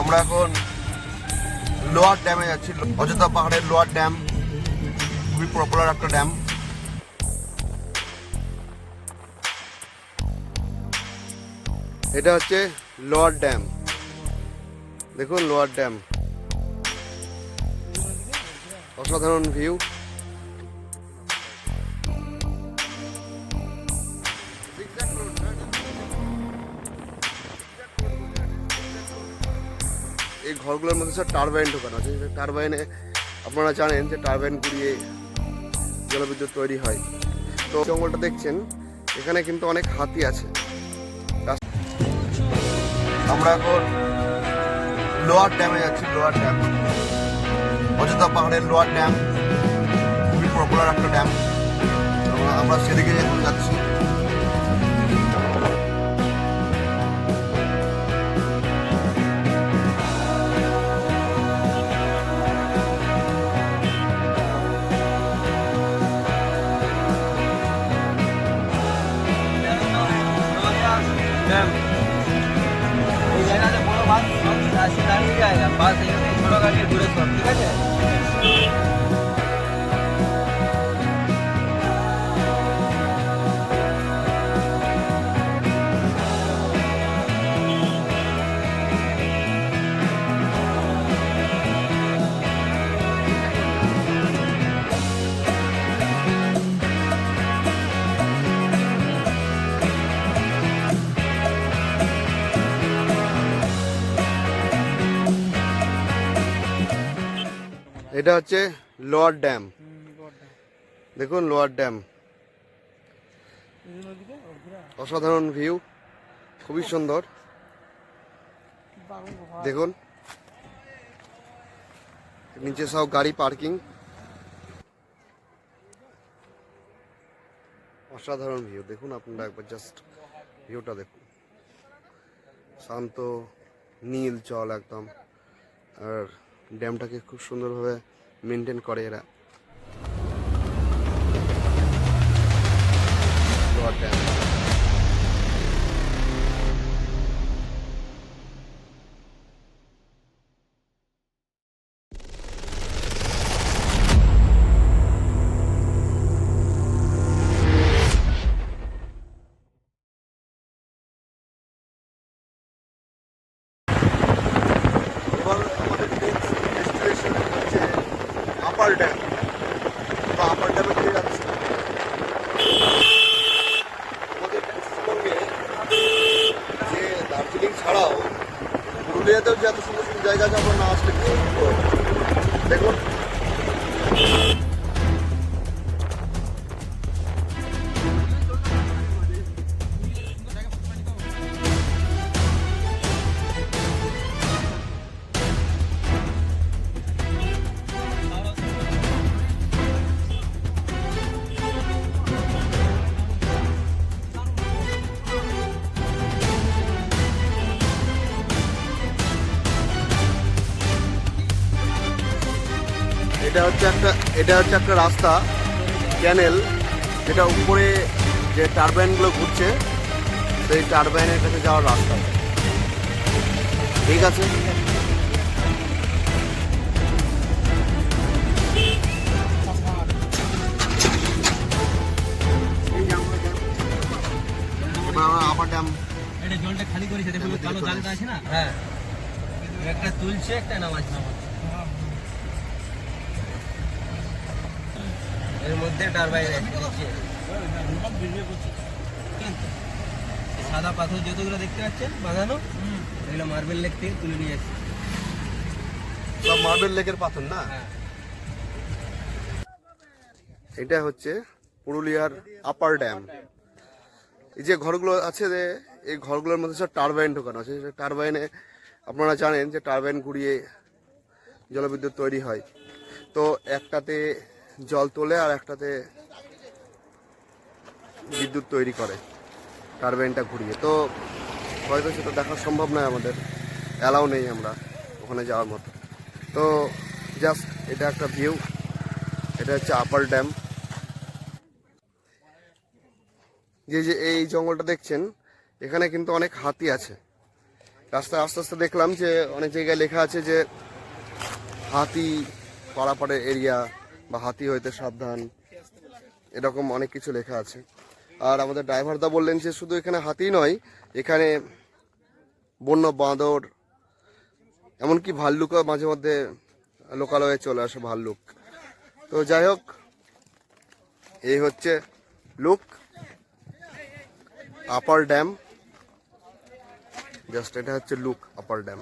আমরা এখন লোয়ার ড্যামে যাচ্ছি। অযোধ্যা পাহাড়ের লোয়ার ড্যাম। খুবই পপুলার একটা ড্যাম। এটা হচ্ছে লোয়ার ড্যাম। দেখুন লোয়ার ড্যাম। অসাধারণ ভিউ এই ঘরগুলোর মধ্যে সব টারবাইন ঢোকানো আছে। টারবাইনে আপনারা জানেন যে টারবাইন ঘুরিয়ে জলবিদ্যুৎ তৈরি হয়। তো জঙ্গলটা দেখছেন, এখানে কিন্তু অনেক হাতি আছে। আমরা এখন লোয়ার ড্যামে যাচ্ছি, লোয়ার ড্যাম। অযোধ্যা পাহাড়ের লোয়ার ড্যাম। খুবই পপুলার একটা ড্যাম। আমরা সেদিকে এখন যাচ্ছি। ম্যাম এই জায়গাতে বড় বাস দাঁড়িয়ে বাস এখানে গাড়ি ঘুরে সব ঠিক আছে? এটা হচ্ছে লোয়ার ড্যাম। দেখুন লোয়ার ড্যাম। অসাধারণ ভিউ খুবই সুন্দর। দেখুন নিচে সব গাড়ি পার্কিং। অসাধারণ ভিউ দেখুন আপনারা একবার জাস্ট ভিউটা দেখুন। শান্ত নীল জল একদম আর ড্যামটাকে খুব সুন্দরভাবে মেনটেন করে এরা। ড্যাম। আপার ড্যাম তো ড্যামে ফিরে যাচ্ছে আমাদের পশ্চিমবঙ্গে যে দার্জিলিং ছাড়াও পুরুলিয়াতেও যে এত সুন্দর সুন্দর জায়গা আছে, আমরা না আসলে দেখুন এটা হচ্ছে একটা এটা হচ্ছে একটা রাস্তা ক্যানেল যেটা উপরে যে টারবাইনগুলো ঘুরছে সেই টারবাইনের কাছে যাওয়ার রাস্তা। ঠিক আছে? এবার ড্যাম এটা জলটা খালি করেছে দেখুন কালো জালটা আছে না? হ্যাঁ। একটা তুলছে একটা নামাজ নামাজ এর মধ্যে টারবাইন আছে সাদা পাথর যতগুলো দেখতে পাচ্ছেন বাঁধানো এগুলো মার্বেল লেক থেকে তুলে নিয়ে আসছে। সব মার্বেল লেকের পাথর না? হ্যাঁ। এটা হচ্ছে পুরুলিয়ার আপার ড্যাম এই যে ঘরগুলো আছে যে এই ঘরগুলোর মধ্যে সব টারবাইন ঢোকানো আছে। টারবাইনে আপনারা জানেন যে টারবাইন ঘুরিয়ে জলবিদ্যুৎ তৈরি হয়। তো একটাতে জল তোলে আর একটাতে বিদ্যুৎ তৈরি করে, টারবাইনটা ঘুরিয়ে। তো হয়তো সেটা দেখা সম্ভব নয় আমাদের, অ্যালাউ নেই আমরা ওখানে যাওয়ার মতো। তো জাস্ট এটা একটা ভিউ, এটা হচ্ছে আপার ড্যাম। যে যে এই জঙ্গলটা দেখছেন, এখানে কিন্তু অনেক হাতি আছে। রাস্তায় আস্তে আস্তে দেখলাম যে অনেক জায়গায় লেখা আছে যে হাতি পাড়াপাড়ের এরিয়া বা হাতি হইতে সাবধান, এরকম অনেক কিছু লেখা আছে। আর আমাদের ড্রাইভারদা বললেন যে শুধু এখানে হাতি নয়, এখানে বন্য বাঁদর, এমনকি ভাল্লুকও মাঝে মধ্যে লোকালয়ে চলে আসে ভাল্লুক। তো যাই হোক, এই হচ্ছে লুক আপার ড্যাম জাস্ট এটা হচ্ছে লুক আপার ড্যাম